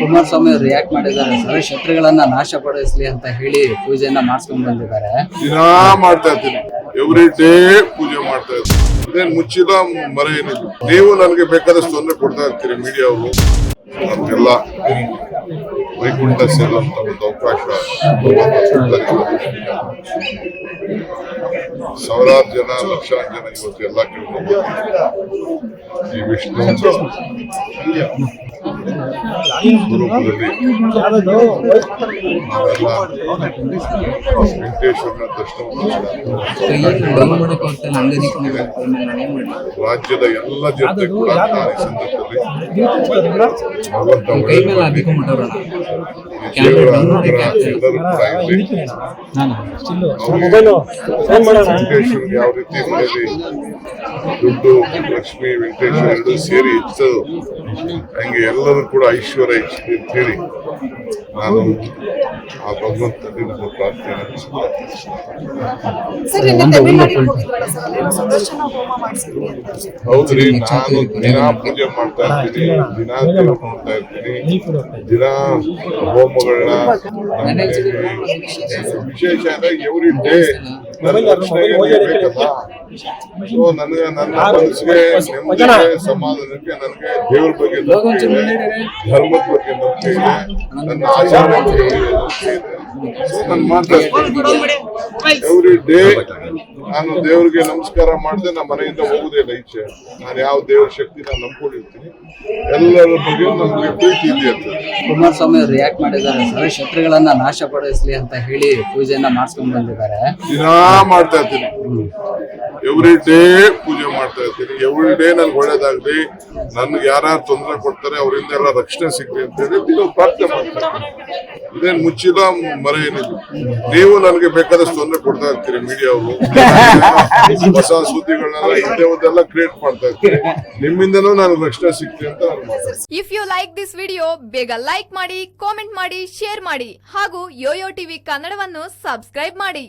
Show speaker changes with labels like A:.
A: ಕುಮಾರಸ್ವಾಮಿ ಅವರು ರಿಯಾಕ್ಟ್ ಮಾಡಿದ್ದಾರೆ. ಸರ್, ಶತ್ರುಗಳನ್ನ ನಾಶಪಡಿಸ್ಲಿ ಅಂತ ಹೇಳಿ ಪೂಜೆಯನ್ನ ಮಾಡಿಸ್ಕೊಂಡ್ ಬಂದಿದ್ದಾರೆ.
B: ದಿನಾ ಮಾಡ್ತಾ ಇರ್ತೀನಿ ಎವ್ರಿ ಡೇ ಪೂಜೆ ಮಾಡ್ತಾ ಇರ್ತೀನಿ ಮುಚ್ಚಿದ ಮುಚ್ಚಿಲ್ಲ ಮರ ಏನಿಲ್ಲ. ನೀವು ನನಗೆ ಬೇಕಾದಷ್ಟು ತೊಂದರೆ ಕೊಡ್ತಾ ಇರ್ತೀರಿ ಮೀಡಿಯಾ ಅವರು. ನಮ್ಗೆಲ್ಲ ವೈಕುಂಠ ಸೇರುವಂತ ಒಂದು ಅವಕಾಶ. ಸಾವಿರಾರು ಜನ ಲಕ್ಷಾಂತರ ಜನ ಇವತ್ತು ಎಲ್ಲ ಕೇಳ್ಕೊಂಡು ಈ ವಿಷ್ಣು ವೆಂಕಟೇಶ್ವರನ ದರ್ಶನ ರಾಜ್ಯದ ಎಲ್ಲ ಜನತೆ ಕೂಡ ನಾನು ಈ ಸಂದರ್ಭದಲ್ಲಿ ಭಗವಂತ ಯಾವ ರೀತಿ ಮನೆಯಲ್ಲಿ ದುಡ್ಡು ಲಕ್ಷ್ಮಿ ವೆಂಕಟೇಶ್ವರ ಎರಡು ಸೇರಿ ಇತ್ತು ಹಂಗೆ ಎಲ್ಲರೂ ಕೂಡ ಐಶ್ವರ್ಯ ಅಂತ ಹೇಳಿ ನಾನು ಆ ಭಗವಂತನಲ್ಲಿ ನನ್ನ ಪ್ರಾರ್ಥನೆ ಹೌದ್ರಿ, ನಾನು ದಿನಾ ಪೂಜೆ ಮಾಡ್ತಾ ಇರ್ತೀನಿ ದಿನಾ ನೋಡ್ತಾ ಇರ್ತೀನಿ ದಿನಾ ಹೋಮಗಳನ್ನ ವಿಶೇಷ ಅಂದ್ರೆ ಎವ್ರಿ ಡೇ ಬೇಕಲ್ಲ ಸೊ ನನಗೆ ನನ್ನ ಮನಸ್ಸಿಗೆ ನೆಮ್ಮದಿಗೆ ಸಮಾಧಾನಕ್ಕೆ ನನಗೆ ದೇವ್ರ ಬಗ್ಗೆ ನಂಬಿಕೆ ಇದೆ ಧರ್ಮದ ಬಗ್ಗೆ ನಂಬಿಕೆ ಇದೆ ನನ್ನ ಆಚಾರ ಬಗ್ಗೆ ನಂಬಿಕೆ ಇದೆ. ಸೊ ನಾನು ಎವ್ರಿ ಡೇ ನಾನು ದೇವ್ರಿಗೆ ನಮಸ್ಕಾರ ಮಾಡಿದೆ ನಮ್ಮ ಮನೆಯಿಂದ ಹೋಗುದೇ ಇಲ್ಲ ಈಚೆ. ನಾನು ಯಾವ ದೇವ್ರ ಶಕ್ತಿ ನಾನು ನಂಬ್ಕೊಂಡಿರ್ತೀನಿ. ಎಲ್ಲರ ಬಗ್ಗೆ ನಮ್ಗೆ ಪ್ರೀತಿ ಇದೆ ಅಂತ
A: ಕುಮಾರಸ್ವಾಮಿ ಅವರು ರಿಯಾಕ್ಟ್ ಮಾಡಿದ್ದಾರೆ. ಸರ್ ಶತ್ರುಗಳನ್ನ ನಾಶಪಡಿಸ್ಲಿ ಅಂತ ಹೇಳಿ ಪೂಜೆಯನ್ನ ಮಾಡಿಸ್ಕೊಂಡ್ ಬಂದಿದ್ದಾರೆ.
B: ದಿನಾ ಮಾಡ್ತಾ ಇರ್ತೀನಿ. ಎವ್ರಿ ಡೇ ಪೂಜೆ ಮಾಡ್ತಾ ಇರ್ತೀನಿ. ಎವ್ರಿ ಡೇ ನನ್ಗೆ ಒಳ್ಳೇದಾಗ್ಲಿ. ನನ್ಗೆ ಯಾರ್ಯಾರು ತೊಂದರೆ ಕೊಡ್ತಾರೆ, ಅವರಿಂದ ಎಲ್ಲ ರಕ್ಷಣೆ ಸಿಗ್ಲಿ ಅಂತ ಹೇಳಿ ಪ್ರಾರ್ಥನೆ ಮಾಡ್ತೀನಿ ಇದೇನ್ ಮುಚ್ಚಿಲ್ಲ ಮರ ಏನಿದೆ? ನೀವು ನನಗೆ ಬೇಕಾದಷ್ಟು ತೊಂದರೆ ಕೊಡ್ತಾ ಇರ್ತೀರಿ ಮೀಡಿಯಾ ಅವರು ಹೊಸ ಸುದ್ದಿಗಳನ್ನೆಲ್ಲ ಒಂದೆಲ್ಲ ಕ್ರಿಯೇಟ್ ಮಾಡ್ತಾ ಇರ್ತೀರಿ. ನಿಮ್ಮಿಂದನೂ ನನಗೆ ರಕ್ಷಣೆ ಸಿಗ್ಲಿ ಅಂತ
C: if you like this video ಬೇಗ ಲೈಕ್ ಮಾಡಿ ಕಾಮೆಂಟ್ ಮಾಡಿ ಶೇರ್ ಮಾಡಿ. ಹಾಗೂ ಯೋಯೋ ಟಿವಿ ಕನ್ನಡವನ್ನು ಸಬ್ಸ್ಕ್ರೈಬ್ ಮಾಡಿ.